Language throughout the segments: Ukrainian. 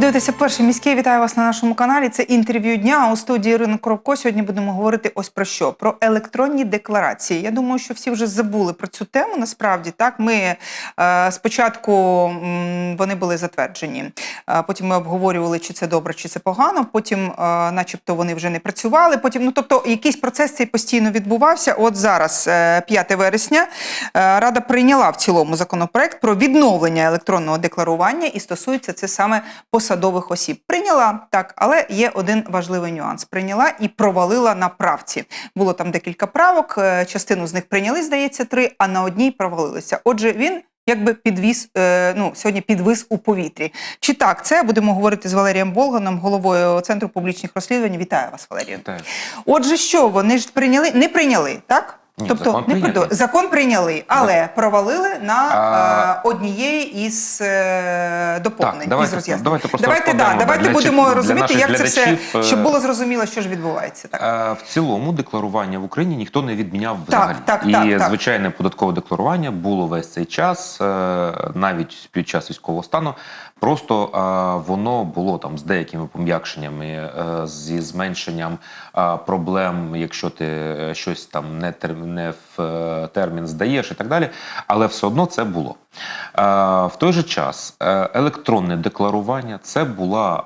Ви дивитеся перший міський. Вітаю вас на нашому каналі. Це інтерв'ю дня у студії Ірина Коробко. Сьогодні будемо говорити ось про що: про електронні декларації. Я думаю, що всі вже забули про цю тему. Насправді так ми е, спочатку м, вони були затверджені. Е, потім ми обговорювали, чи це добре, чи це погано. Потім, е, начебто, вони вже не працювали. Потім, ну тобто, якийсь процес цей постійно відбувався. От зараз, е, 5 вересня, е, Рада прийняла в цілому законопроект про відновлення електронного декларування, і стосується це саме посадових осіб. Прийняла так, але є один важливий нюанс. Прийняла і провалила на правці. Було там декілька правок. е, Частину з них прийняли, здається, три, а на одній провалилися. Отже, він. Якби підвіз е, ну сьогодні підвис у повітрі. Чи так це будемо говорити з Валерієм Болганом, головою центру публічних розслідувань. Вітаю вас, Валерію. Так. Отже, що вони ж прийняли, не прийняли, так? Ні, тобто закон не прийнятий. придо- закон прийняли, але провалили на А- е, однієї із е, доповнень. Так, давайте- із роз'яснень. давайте просто давайте, да, розкладемо, давайте для будемо чит- для розуміти, наших як це все, глядачів, е, щоб було зрозуміло, що ж відбувається. Так. Е, В цілому декларування в Україні ніхто не відміняв Так, взагалі. так, і так, так. звичайне податкове декларування було весь цей час, е, навіть під час військового стану. Просто е, воно було там з деякими пом'якшеннями, е, зі зменшенням е, проблем, якщо ти щось там не, тер, не в термін здаєш і так далі. Але все одно це було. Е, В той же час електронне декларування це була,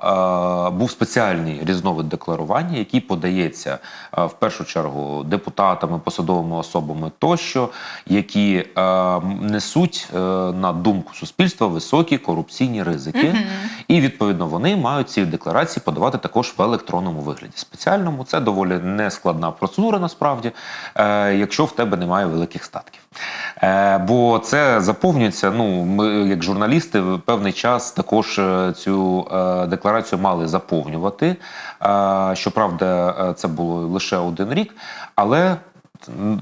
е, був спеціальний різновид декларування, який подається е, в першу чергу депутатами, посадовими особами тощо, які е, несуть е, на думку суспільства високі корупційні ризики. І відповідно вони мають ці декларації подавати також в електронному вигляді. Спеціальному це доволі нескладна процедура, насправді, е, якщо в тебе немає великих статків. Е, бо це заповнюється. Ну, ми, як журналісти, в певний час також е, цю е, декларацію мали заповнювати. Е, щоправда, е, це було лише один рік, але.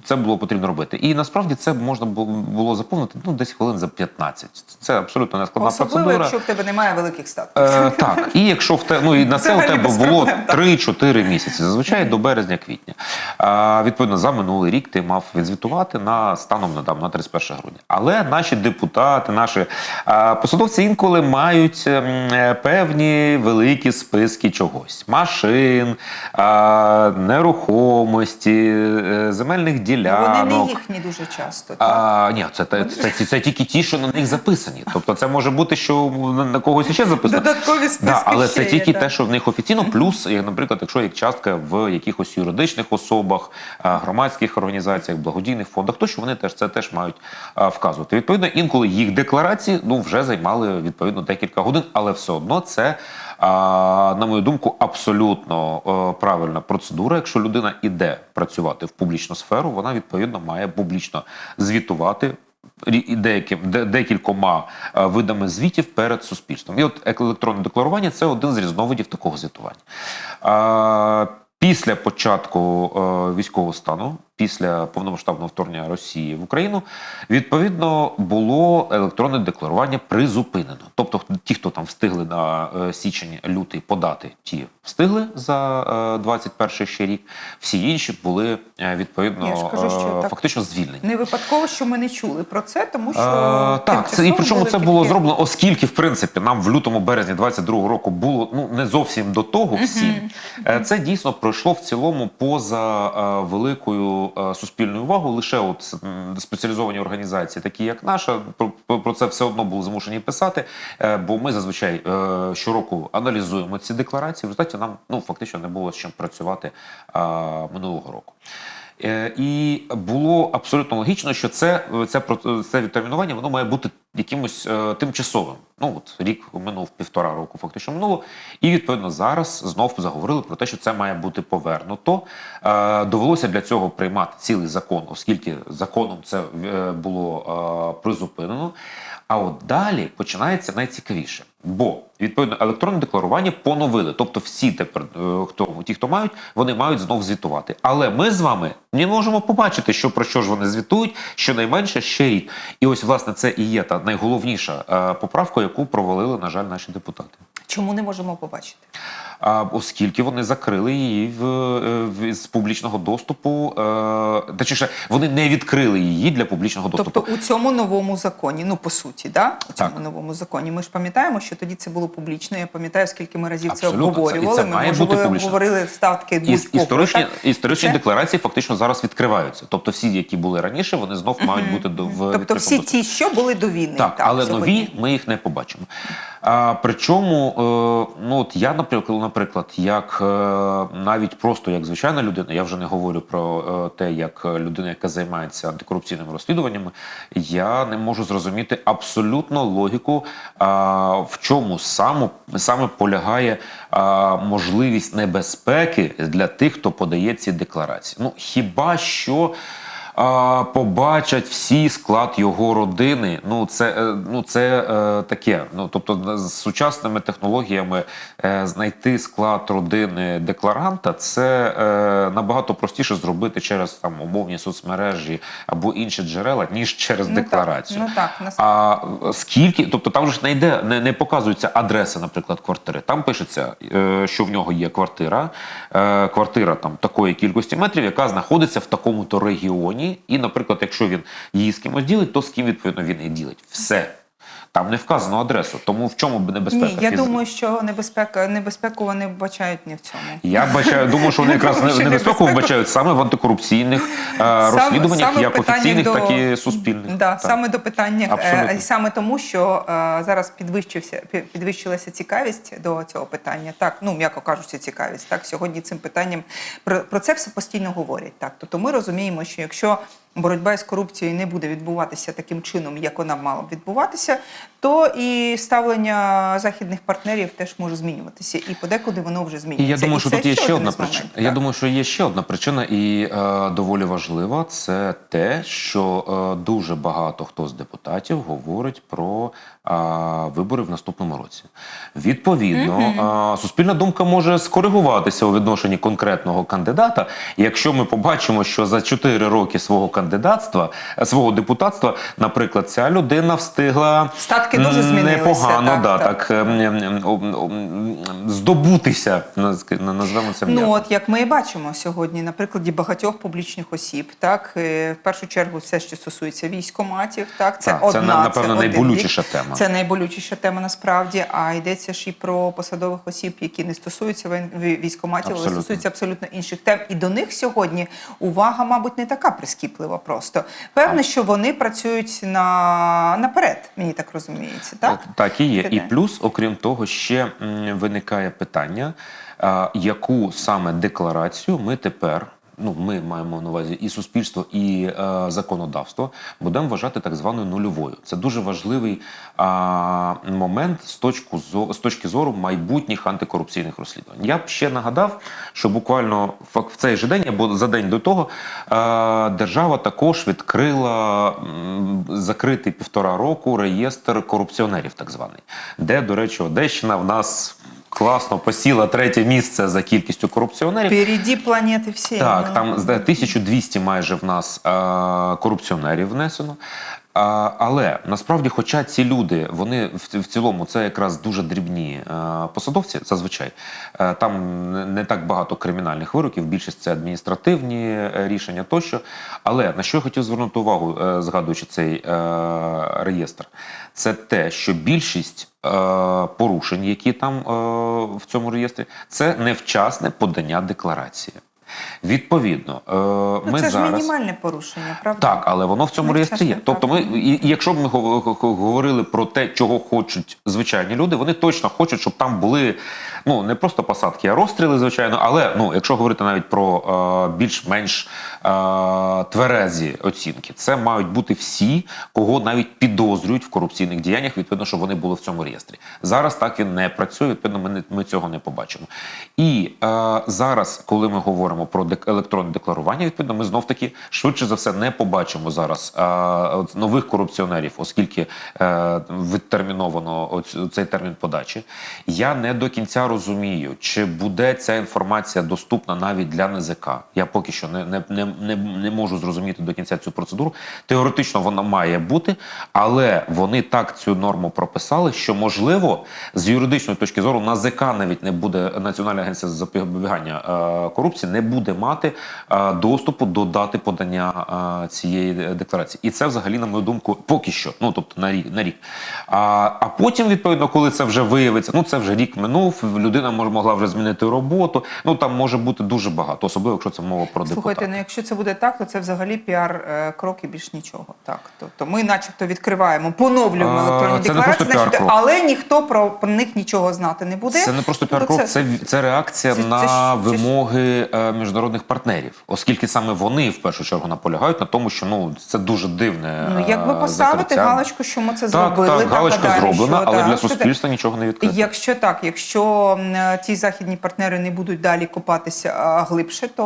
Це було потрібно робити, і насправді це можна було- заповнити ну десь хвилин за 15. Це абсолютно не складна Особливо, процедура. якщо в тебе немає великих статків. Е, так, і якщо в те, ну і на це у тебе було 3-4 місяці, зазвичай до березня-квітня. А, відповідно, за минулий рік ти мав відзвітувати на станом на, там, на 31 грудня. Але наші депутати, наші а, посадовці інколи мають е, певні великі списки чогось: машин, а, нерухомості, е, земельних ділянок. Вони не їхні дуже часто. так? А, ні, це, це, це, це, це тільки ті, що на них записані. Тобто це може бути, що на, когось ще записано. Додаткові списки Да, але ще це тільки так. те, що в них офіційно, плюс, як, наприклад, якщо є частка в якихось юридичних особах, громадських організаціях, благодійних фондах, то що вони теж це теж мають вказувати. Відповідно, інколи їх декларації ну вже займали відповідно декілька годин, але все одно це. На мою думку, абсолютно е, правильна процедура. Якщо людина іде працювати в публічну сферу, вона відповідно має публічно звітувати деяким декількома е, видами звітів перед суспільством. І от електронне декларування це один з різновидів такого звітування. Після початку е, військового стану, після повномасштабного вторгнення Росії в Україну, відповідно було електронне декларування призупинено. Тобто, ті, хто там встигли на е, січень лютий подати, ті встигли за е, 21 ще рік. Всі інші були е, відповідно Я ж кажу, що е, так. фактично звільнені. Не випадково, що ми не чули про це, тому що Е, так, це, і причому це було зроблено, оскільки, в принципі, нам в лютому березні 22-го року було ну не зовсім до того всім. Е, Це дійсно пройшло в цілому поза е, великою е, увагу увагою. Лише от спеціалізовані організації, такі як наша, про, це все одно були змушені писати. е, Бо ми зазвичай е, щороку аналізуємо ці декларації. В результаті нам ну фактично не було з чим працювати минулого року. Е, І було абсолютно логічно, що це, це, це відтермінування воно має бути якимось е, тимчасовим. Ну от рік минув півтора року, фактично минуло. І відповідно зараз знов заговорили про те, що це має бути повернуто. Е, довелося для цього приймати цілий закон, оскільки законом це було призупинено. А от далі починається найцікавіше, бо відповідно електронне декларування поновили. Тобто, всі тепер е, хто ті, хто мають, вони мають знов звітувати. Але ми з вами не можемо побачити, що про що ж вони звітують, щонайменше ще рік. І ось власне це і є та найголовніша е, поправка, яку провалили, на жаль, наші депутати. Чому не можемо побачити? Оскільки вони закрили її в, е, в з публічного доступу, е, точніше, вони не відкрили її для публічного доступу. Тобто у цьому новому законі, ну по суті, да? у цьому Так. новому законі. Ми ж пам'ятаємо, що тоді це було публічно. Я пам'ятаю, скільки ми разів Абсолютно, це це- обговорювали. це ми має можливо, бути публічно. говорили ставки Іс- історичні, так? історичні Це- декларації фактично зараз відкриваються. Тобто всі, які були раніше, вони знов мають бути до в Тобто відкритому всі ті, що були до війни. Так, але сьогодні. нові ми їх не побачимо. А, причому, е, ну от я, наприклад, наприклад, як е, навіть просто як звичайна людина, я вже не говорю про е, те, як людина, яка займається антикорупційними розслідуваннями, я не можу зрозуміти абсолютно логіку, в чому саме, саме полягає можливість небезпеки для тих, хто подає ці декларації. Ну хіба що а, побачать всі склад його родини. Ну це, е, ну, це е, таке. Ну тобто, з сучасними технологіями е, знайти склад родини декларанта це е, набагато простіше зробити через там умовні соцмережі або інші джерела, ніж через Ну, так, декларацію. ну так, нас- А скільки, тобто там же ж не йде, не, не показується адреса, наприклад, квартири. Там пишеться, е, що в нього є квартира, е, квартира там такої кількості метрів, яка знаходиться в такому-то регіоні. І, наприклад, якщо він її з кимось ділить, то з ким відповідно він і ділить. Все. Там не вказано адресу. Тому в чому б небезпека? Ні, я Фіз- думаю, що небезпека небезпеку вони вбачають не в цьому. Я бачаю, думаю, що вони якраз небезпеку вбачають саме в антикорупційних е, розслідуваннях, як офіційних, до- так і суспільних. Да, саме до питання, е, саме тому, що е, зараз підвищився пі- підвищилася цікавість до цього питання. Так, ну м'яко кажучи, цікавість. Так, сьогодні цим питанням про це все постійно говорять. Так, тобто ми розуміємо, що якщо боротьба з корупцією не буде відбуватися таким чином, як вона мала б відбуватися, то і ставлення західних партнерів теж може змінюватися, і подекуди воно вже І я думаю, що це тут є ще одна причина. Я так. думаю, що є ще одна причина, і е, доволі важлива. Це те, що е, дуже багато хто з депутатів говорить про е, вибори в наступному році. Відповідно, е, суспільна думка може скоригуватися у відношенні конкретного кандидата. Якщо ми побачимо, що за 4 роки свого кандидатства, е, свого депутатства, наприклад, ця людина встигла Статки дуже м, змінилися, непогано, так, да, так. так, ем, ем, ем, здобутися, наз- назвемо це Ну от як ми і бачимо сьогодні на прикладі багатьох публічних осіб, так е, в першу чергу все, що стосується військоматів, так це Так, це, напевно, один найболючіша бік. тема. Це найболючіша тема насправді. А йдеться ж і про посадових осіб, які не стосуються військоматів, але Абсолютно. стосуються абсолютно інших тем. І до них сьогодні увага, мабуть, не така прискіплива. Просто певне, що вони працюють на наперед. Мені так розуміється, так Так і є. І плюс, окрім того, ще виникає питання, яку саме декларацію ми тепер. Ну, ми маємо на увазі і суспільство, і е, законодавство будемо вважати так званою нульовою. Це дуже важливий а, момент з точки, зо, з точки зору майбутніх антикорупційних розслідувань. Я б ще нагадав, що буквально в цей же день або за день до того е, держава також відкрила м, закритий півтора року реєстр корупціонерів, так званий, де, до речі, Одещина в нас класно посіла третє місце за кількістю корупціонерів. Переді планети всі. Так, Ну, там з 1200 майже в нас е, корупціонерів внесено. А, але насправді, хоча ці люди, вони в, в цілому це якраз дуже дрібні е, посадовці, зазвичай е, там не- так багато кримінальних вироків, більшість це адміністративні е, рішення тощо. Але на що я хотів звернути увагу, згадуючи цей е, реєстр, це те, що більшість порушень, які там в цьому реєстрі, це невчасне подання декларації. Відповідно, е, Ну, ми це ж мінімальне порушення, правда? так, але воно в цьому Ну, реєстрі є. Тобто, ми і, і якщо б ми гов- гов- говорили про те, чого хочуть звичайні люди, вони точно хочуть, щоб там були ну не просто посадки, а розстріли, звичайно. Але ну, якщо говорити навіть про е, більш-менш е, тверезі оцінки, це мають бути всі, кого навіть підозрюють в корупційних діяннях, відповідно, щоб вони були в цьому реєстрі. Зараз так він не працює. Відповідно, ми, не, ми цього не побачимо. І е, зараз, коли ми говоримо про дек- електронне декларування, відповідно, ми знов таки швидше за все не побачимо зараз от нових корупціонерів, оскільки е, відтерміновано цей термін подачі. Я не до кінця розумію, чи буде ця інформація доступна навіть для НЗК. Я поки що не, не, не, не, не можу зрозуміти до кінця цю процедуру. Теоретично вона має бути, але вони так цю норму прописали, що можливо з юридичної точки зору НАЗК навіть не буде Національна агенція з запобігання е, корупції не буде мати е, доступу до дати подання е, цієї декларації. І це взагалі, на мою думку, поки що. Ну тобто на рік на рік. А, а потім, відповідно, коли це вже виявиться, ну це вже рік минув. Людина може могла вже змінити роботу. Ну там може бути дуже багато, особливо якщо це мова про Слухайте, ну якщо це буде так, то це взагалі піар е, крок і більш нічого. Так, тобто ми, начебто, відкриваємо, поновлюємо електронні це декларації, значить, але ніхто про, про них нічого знати не буде. Це не просто Тобто піар-крок, це, це реакція це- це на це вимоги міжнародних партнерів, оскільки саме вони в першу чергу наполягають на тому, що ну це дуже дивне. Ну, якби е, поставити закриття. галочку, що ми це Так, зробили. так, галочка далі зроблена, що, але так, для суспільства нічого не відкрито. Якщо так, якщо ті західні партнери не будуть далі копатися глибше, то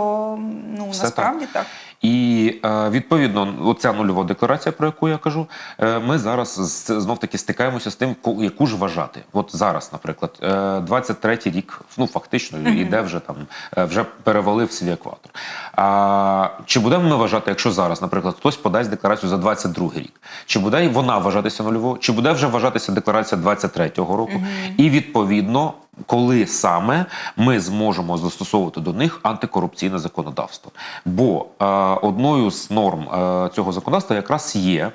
ну Все насправді так. І е, відповідно, оця нульова декларація, про яку я кажу, е, ми зараз знов таки стикаємося з тим, яку ж вважати. От зараз, наприклад, е, 23-й рік, ну фактично, іде вже там, е, вже перевалив свій екватор. А чи будемо ми вважати, якщо зараз, наприклад, хтось подасть декларацію за 22-й рік, чи буде вона вважатися нульовою, чи буде вже вважатися декларація 23-го року? І відповідно. Коли саме ми зможемо застосовувати до них антикорупційне законодавство? Бо е, одною з норм е, цього законодавства якраз є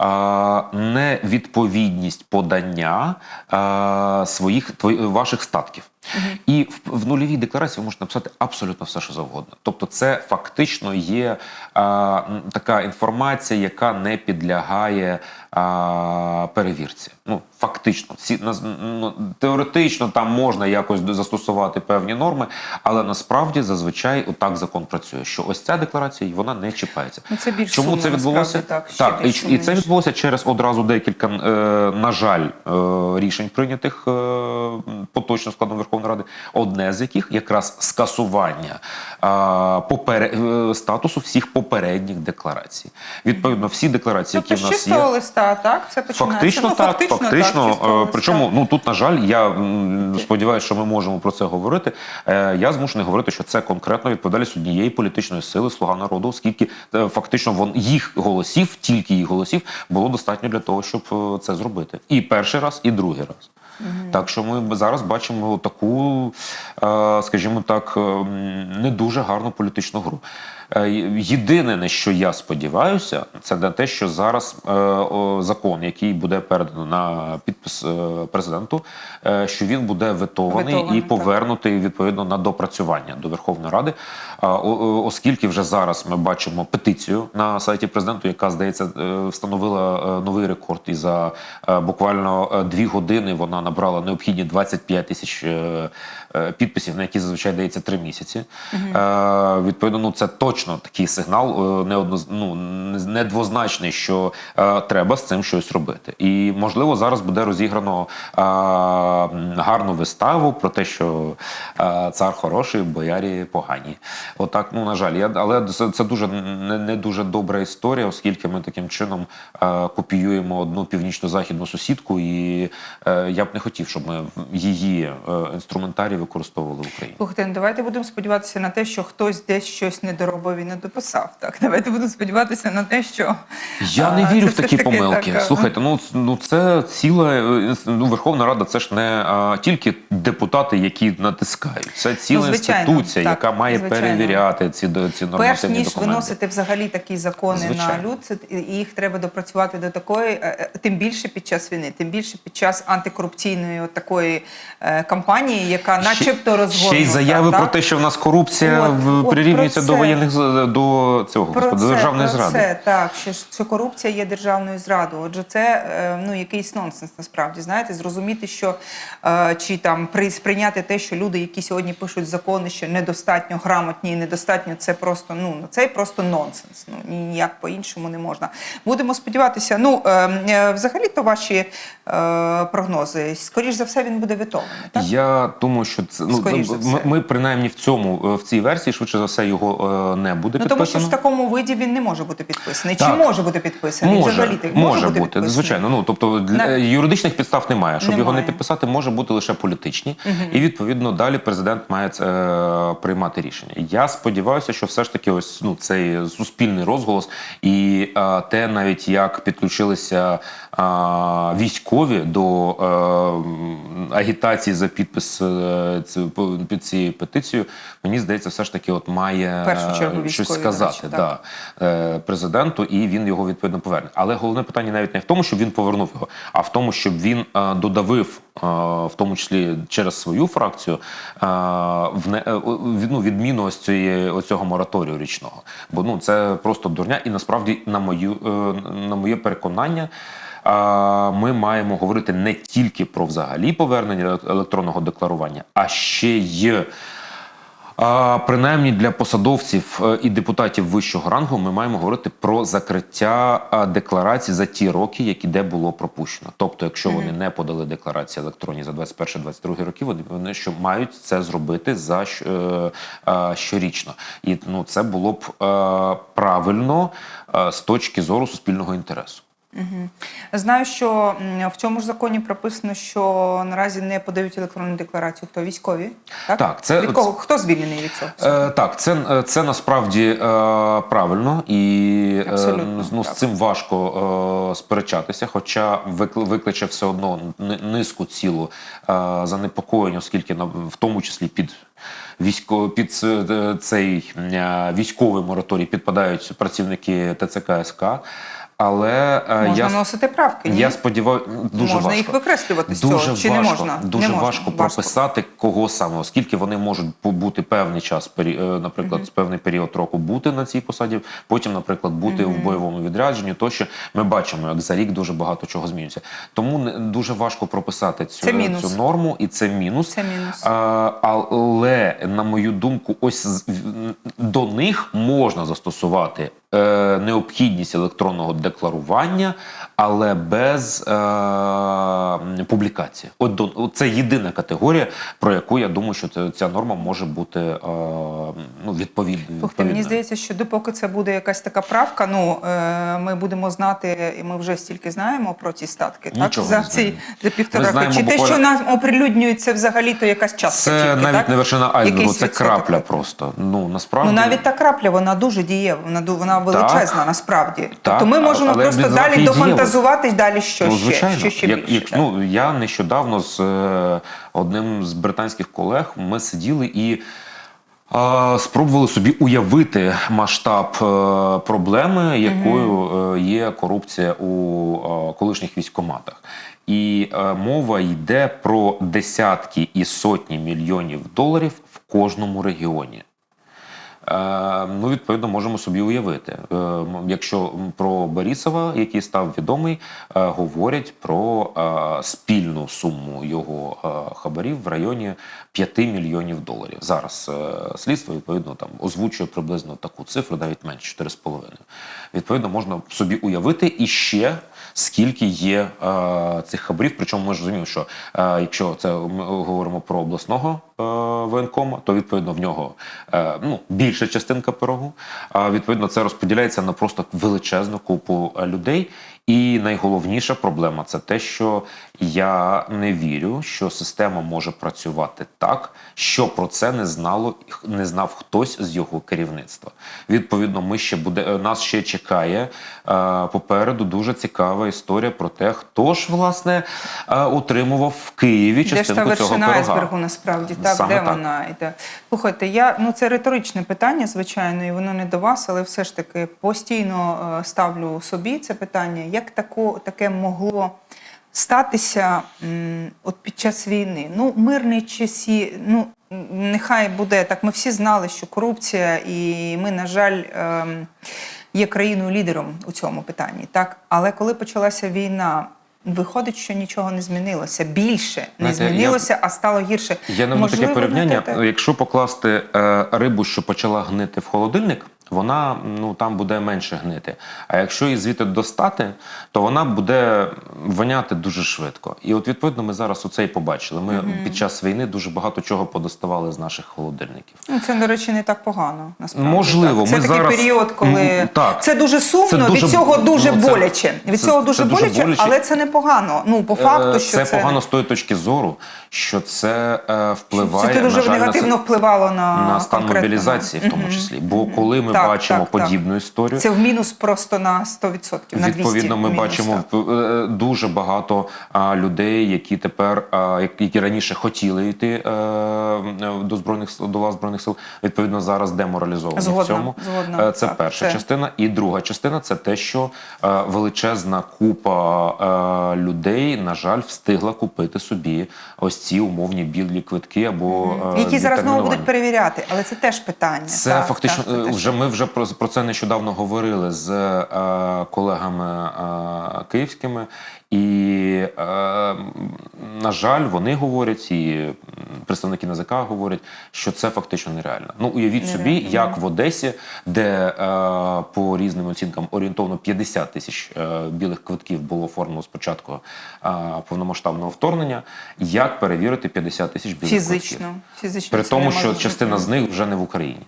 е, невідповідність подання е, своїх твої- ваших статків. І в, в нульовій декларації ви можете написати абсолютно все, що завгодно. Тобто, це фактично є е, м, така інформація, яка не підлягає е, перевірці. Ну, фактично, ці ну, теоретично там можна якось застосувати певні норми, але насправді зазвичай отак закон працює. Що ось ця декларація вона не чіпається. Ну, це більш Чому сумно, це відбулося? так, ще і, і це відбулося через одразу декілька, е, на жаль, е, рішень прийнятих е, поточним складом Верховної Ради. Одне з яких якраз скасування е, попере, е, статусу всіх попередніх декларацій. Відповідно, всі декларації, Тобто які з в нас є. листа, так? Це починається. Фактично, ну, так, фактично, фактично. так, е, листа. причому, ну тут, на жаль, я сподіваюся, що ми можемо про це говорити. Е, Я змушений говорити, що це конкретно відповідальність однієї політичної сили Слуга народу, оскільки фактично вон їх голосів, тільки їх голосів, було достатньо для того, щоб це зробити. І перший раз, і другий раз. Так що ми зараз бачимо таку, е, скажімо так, е, не дуже гарну політичну гру. Е, Єдине, на що я сподіваюся, це на те, що зараз закон, який буде передано на підпис президенту, що він буде ветований, Ветований, і так. повернутий відповідно на допрацювання до Верховної Ради. Оскільки вже зараз ми бачимо петицію на сайті президенту, яка здається е, встановила е, новий рекорд, і за е, буквально дві години вона набрала необхідні 25 тисяч підписів, на які зазвичай дається три місяці. Е, Відповідно, ну це точно такий сигнал, неодноз... ну, недвозначний, що треба з цим щось робити. І можливо зараз буде розіграно гарну виставу про те, що цар хороший, боярі погані. Отак, ну на жаль, я але це, це дуже не, не дуже добра історія, оскільки ми таким чином е, копіюємо одну північно-західну сусідку, і е, я б не хотів, щоб ми її е, інструментарій використовували в Україні. Слухайте, ну давайте будемо сподіватися на те, що хтось десь щось не доробив і не дописав. Так, давайте будемо сподіватися на те, що Я а, не вірю в такі помилки. так, Слухайте, ну ну це ціла е, ну, Верховна Рада. Це ж не а, тільки депутати, які натискають. Це ціла Ну, звичайно, інституція, так, яка має звичайно. Перевіряти ці ці нормативні Перш ніж документи. виносити взагалі такі закони Звичайно. на люд, і їх треба допрацювати до такої, е, е, тим більше під час війни, тим більше під час антикорупційної от такої е, кампанії, яка начебто розгорнута. Ще й заяви так? про те, що в нас корупція От, в- от прирівнюється до воєнних до цього Про господи, це, державної про зради. Це, так, що, що корупція є державною зрадою. Отже, це ну, якийсь нонсенс насправді. Знаєте, зрозуміти, що чи там при, сприйняти те, що люди, які сьогодні пишуть закони, що недостатньо грамотні і недостатньо, це просто ну це просто нонсенс. Ну ніяк по-іншому не можна. Будемо сподіватися. Ну е, е, взагалі, то ваші е, прогнози. Скоріш за все, він буде ветований. Так? Я думаю, що це ну ми, ми принаймні в цьому е, в цій версії швидше за все його е, не буде Ну тому що в такому виді він не може бути підписаний. Чи може бути підписаний? Може, Взагалі так може, бути, підписаний? звичайно. Ну тобто для На- юридичних підстав немає. Щоб його не підписати, може бути лише політичні, і відповідно далі президент має е, приймати рішення. Я сподіваюся, що все ж таки ось ну цей суспільний розголос і е, те, навіть як підключилися е, військові до е, агітації за підпис е, під цією петицією, мені здається, все ж таки, от має першу чергу е, щось сказати. речі, да е, президенту, і він його відповідно поверне. Але головне питання навіть не в тому, щоб він повернув його, а в тому, щоб він е, додавив, е, в тому числі через свою фракцію, е, в не, е, ну, цієї оцього цього мораторію річного. Бо ну це просто дурня, і насправді на мою е, на моє переконання. Ми маємо говорити не тільки про взагалі повернення електронного декларування, а ще й а, принаймні для посадовців е, і депутатів вищого рангу ми маємо говорити про закриття а, декларацій за ті роки, які де було пропущено. Тобто, якщо вони не подали декларації електронні за 21-22 роки, вони, вони що мають це зробити за е, е, щорічно. І ну це було б е, правильно е, з точки зору суспільного інтересу. Знаю, що в цьому ж законі прописано, що наразі не подають електронну декларацію. Хто військові? Так, Так, це- від кого хто звільнений від цього? Е, так, це, е, це насправді е, правильно і е, ну, з цим важко е, сперечатися, хоча викли- викличе все одно ни- низку цілу е, занепокоєння, оскільки на в тому числі під військо під цей е, військовий мораторій підпадають працівники ТЦК СК. Але е, Можна я вносити правки. Ні? я сподіваюся, дуже Можна важко. їх викреслювати з дуже цього, чи не важко, можна? Дуже Не можна, важко важко. прописати кого саме, оскільки вони можуть бу- бути певний час, е, наприклад, певний період року бути на цій посаді, потім, наприклад, бути в бойовому відрядженні. Тощо ми бачимо, як за рік дуже багато чого змінюється. Тому дуже важко прописати цю, Це мінус. цю норму, і це мінус. Це мінус. А, але на мою думку, ось до них можна застосувати необхідність електронного декларування, але без е, публікації. От до це єдина категорія, про яку я думаю, що це- ця норма може бути е, ну, відповідною. мені здається, що допоки це буде якась така правка, ну е, ми будемо знати, і ми вже стільки знаємо про ці статки, так Нічого за не ці за півтора знаємо Чи те, що нам оприлюднюють, це взагалі то якась частка Це тільки, навіть так? не вершина айсбергу, це крапля просто. Ну насправді Ну навіть та крапля, вона дуже дієва, вона вона величезна насправді. тобто ми можемо просто далі графії дофантазувати далі що ну, ще, звичайно. що ще як, більше. як, ну, я нещодавно з е, одним з британських колег ми сиділи і. е, Спробували собі уявити масштаб е, проблеми, якою е, є корупція у е, колишніх військоматах. І е, мова йде про десятки і сотні мільйонів доларів в кожному регіоні. Е, Ну, відповідно, можемо собі уявити. Е, Якщо про Борисова, який став відомий, е, говорять про спільну суму його хабарів в районі 5 мільйонів доларів. Зараз слідство відповідно там озвучує приблизно таку цифру, навіть менше 4,5. Відповідно, можна собі уявити і ще скільки є е, цих хабарів. Причому ми ж розуміємо, що е, якщо це ми говоримо про обласного воєнкома, то відповідно в нього е, ну, більша частинка пирогу. А відповідно це розподіляється на просто величезну купу е, людей. І найголовніша проблема це те, що я не вірю, що система може працювати так, що про це не знало не знав хтось з його керівництва. Відповідно, ми ще буде е, нас ще чекає е, попереду дуже цікава історія про те, хто ж власне утримував в Києві Де ж та вершина айсбергу насправді? Так, Саме де так. вона йде? Слухайте, я ну це риторичне питання, звичайно, і воно не до вас, але все ж таки постійно е, ставлю собі це питання. Як тако, таке могло статися от під час війни? Ну, мирні часі, ну нехай буде так. Ми всі знали, що корупція, і ми, на жаль. Є країною лідером у цьому питанні, так але коли почалася війна, виходить, що нічого не змінилося. Більше не Знаєте, я- змінилося, а стало гірше. Я не таке порівняння. Якщо покласти е, рибу, що почала гнити в холодильник, Вона ну там буде менше гнити. А якщо її звідти достати, то вона буде воняти дуже швидко. І от відповідно ми зараз оце і побачили. Ми під час війни дуже багато чого подоставали з наших холодильників. Ну, це, до речі, не так погано. Насправді Можливо, так. це ми такий зараз- період, коли так. це дуже сумно. Це дуже- від цього дуже ну, це- боляче. Від це- цього це дуже дуже боляче, боляче. але це не погано. Ну по факту, Е, що це, це погано з тої точки зору, що це е, впливає це дуже на жаль, на негативно впливало на, на стан мобілізації, в тому Мгм. числі. Бо коли ми Так, бачимо так, так. подібну історію, Це в мінус просто на 100%, на 200 відповідно ми мінус, бачимо так. е, дуже багато а, людей, які тепер а, які раніше хотіли йти е, до збройних до лав збройних сил. Відповідно, зараз деморалізовані Згодна, в цьому. згодна. Е, Це Так, перша це- частина, і друга частина це те, що величезна купа людей, на жаль, встигла купити собі ось ці умовні білі квитки або які зараз знову будуть перевіряти, але це теж питання. Це Так, фактично так, це вже ми вже про, про це нещодавно говорили з е, колегами е, київськими, і е, на жаль, вони говорять, і представники НАЗК говорять, що це фактично нереально. Ну уявіть собі, Нереально. як в Одесі, де е, по різним оцінкам орієнтовно 50 тисяч е, білих квитків було оформлено з початку е, повномасштабного вторгнення, як перевірити 50 тисяч білих квитків. фізично. фізично При тому, що частина з них вже не в Україні.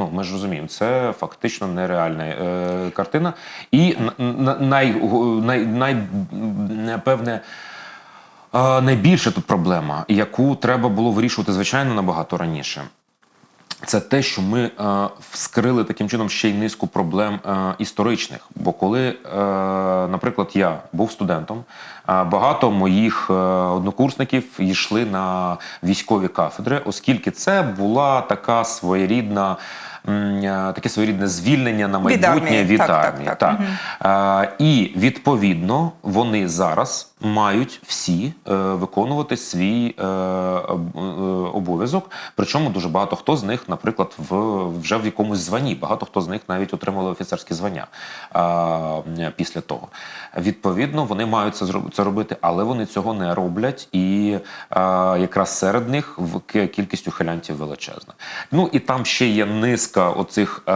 Ну, ми ж розуміємо, це фактично нереальна е, картина. І най, най, най, напевне, е, найбільша тут проблема, яку треба було вирішувати, звичайно, набагато раніше. Це те, що ми е, вскрили таким чином ще й низку проблем е, історичних. Бо коли, е, наприклад, я був студентом, е, багато моїх е, однокурсників йшли на військові кафедри, оскільки це була така своєрідна. Е, Таке своєрідне звільнення на Від майбутнє армії. від Так, так, так. так. Угу. і відповідно вони зараз мають всі е, виконувати свій е, е, обов'язок. Причому дуже багато хто з них, наприклад, в вже в якомусь званні. Багато хто з них навіть отримали офіцерські звання е, після того. Відповідно, вони мають це це робити, але вони цього не роблять. І е, якраз серед них в кількість ухилянтів величезна. Ну і там ще є низка оцих е,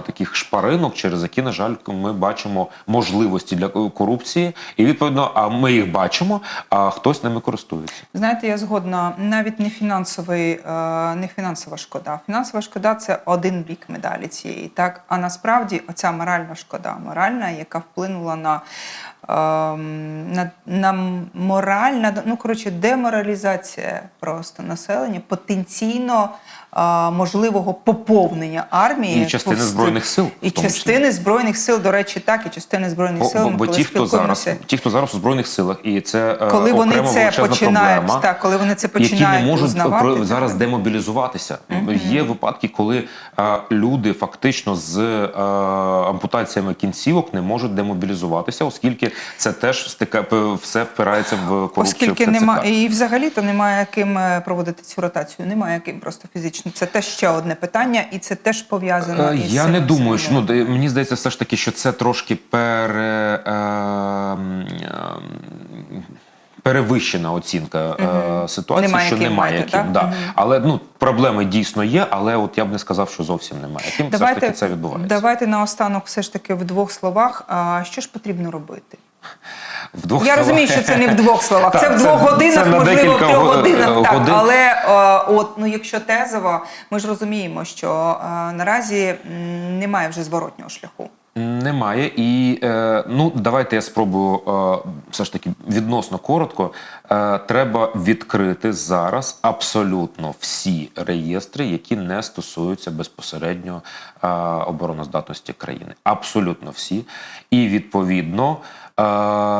таких шпаринок, через які, на жаль, ми бачимо можливості для корупції, і відповідно, а ми їх бачимо, а хтось ними користується. Знаєте, я згодна, навіть не фінансовий, е, не фінансова шкода. Фінансова шкода це один бік медалі цієї, так. А насправді оця моральна шкода, моральна, яка вплинула на, ем, на, на ну коротше, деморалізація просто населення, потенційно е, можливого поповнення армії І частини повс- Збройних Сил, і частини збройних сил, до речі, так, і частини збройних Бо, сил. бо, бо ті, хто зараз, ті, хто зараз у збройних силах, і це е, коли вони це починають, проблема, так, коли вони це які починають не можуть узнавати, про- так. зараз демобілізуватися. Є випадки, коли е, люди фактично з е, ампутаціями кінцівок не можуть демобілізуватися, оскільки це теж стика, все впирається в корупцію. Оскільки немає і взагалі то немає ким е, проводити цю ротацію, немає ким просто фізично. Це теж ще одне питання, і це теж пов'язано. Е, із Я не думаю, що ну мені здається, все ж таки, що це трошки пере, е, е, перевищена оцінка е, ситуації, Немає що немає маєте, ким. так? Да. Мгм. Але ну проблеми дійсно є, але от я б не сказав, що зовсім немає. Ким все ж таки це відбувається? давайте наостанок все ж таки в двох словах. А, що ж потрібно робити? В двох Я словах. розумію, що це не в двох словах, це в двох це годинах, на можливо, в трьох годинах. Так, годин. але е, от ну якщо тезово, ми ж розуміємо, що е, наразі немає вже зворотнього шляху. Немає. І е, ну давайте я спробую е, все ж таки відносно коротко. Е, треба відкрити зараз абсолютно всі реєстри, які не стосуються безпосередньо е, обороноздатності країни. Абсолютно всі. І відповідно.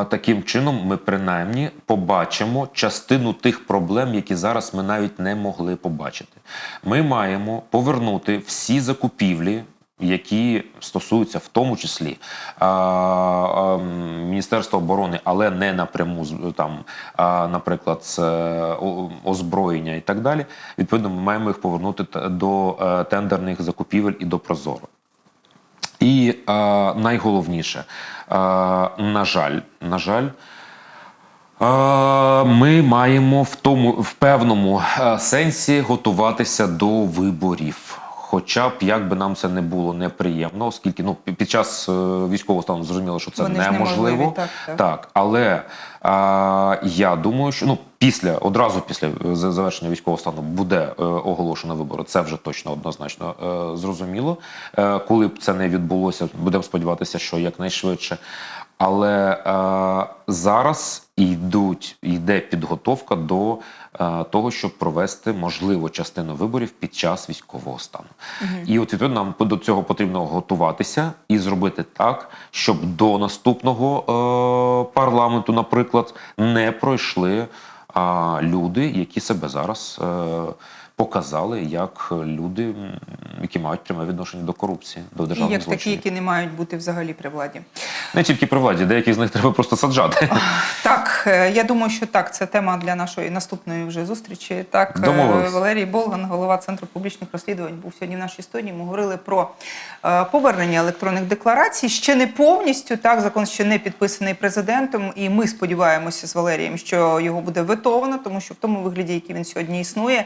Таким чином, ми принаймні побачимо частину тих проблем, які зараз ми навіть не могли побачити. Ми маємо повернути всі закупівлі які стосуються в тому числі а, а, Міністерства оборони, але не напряму там, а, наприклад, з е, озброєння і так далі. Відповідно, ми маємо їх повернути до е, тендерних закупівель і до Прозоро. І е, найголовніше, е, на жаль, на жаль. Е, Ми маємо в тому в певному е, сенсі готуватися до виборів. Хоча б як би нам це не було неприємно, оскільки ну під- час е, військового стану зрозуміло, що це Вони неможливо. неможливі, так, так. так, але а, я думаю, що ну після одразу після е, завершення військового стану буде е, оголошено вибори. Це вже точно однозначно е, зрозуміло. Коли б це не відбулося, будемо сподіватися, що якнайшвидше. Але е, зараз йдуть, йде підготовка до е, того, щоб провести можливо частину виборів під час військового стану. І от відповідно нам до цього потрібно готуватися і зробити так, щоб до наступного е, парламенту, наприклад, не пройшли люди, які себе зараз е, показали як люди, які мають пряме відношення до корупції, до І державних як такі, які не мають бути взагалі при владі. Не тільки при владі, деяких з них треба просто саджати. Так, е, я думаю, що так, це тема для нашої наступної вже зустрічі. Так, е, Домовились. Валерій Болган, голова Центру публічних розслідувань, був сьогодні в нашій студії. Ми говорили про е, повернення електронних декларацій. Ще не повністю, так, закон ще не підписаний президентом, і ми сподіваємося з Валерієм, що його буде ветовано, тому що в тому вигляді, який він сьогодні існує,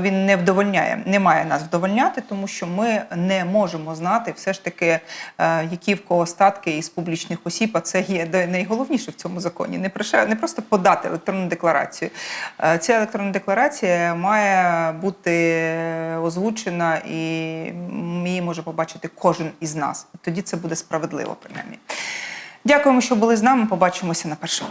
він не вдовольняє, не має нас вдовольняти, тому що ми не можемо знати все ж таки, е, які в кого статки із публічних осіб, а це є найголовніше в цьому законі. Не просто подати електронну декларацію. Е, Ця електронна декларація має бути озвучена і її може побачити кожен із нас. Тоді це буде справедливо, принаймні. Дякуємо, що були з нами. Побачимося на першому.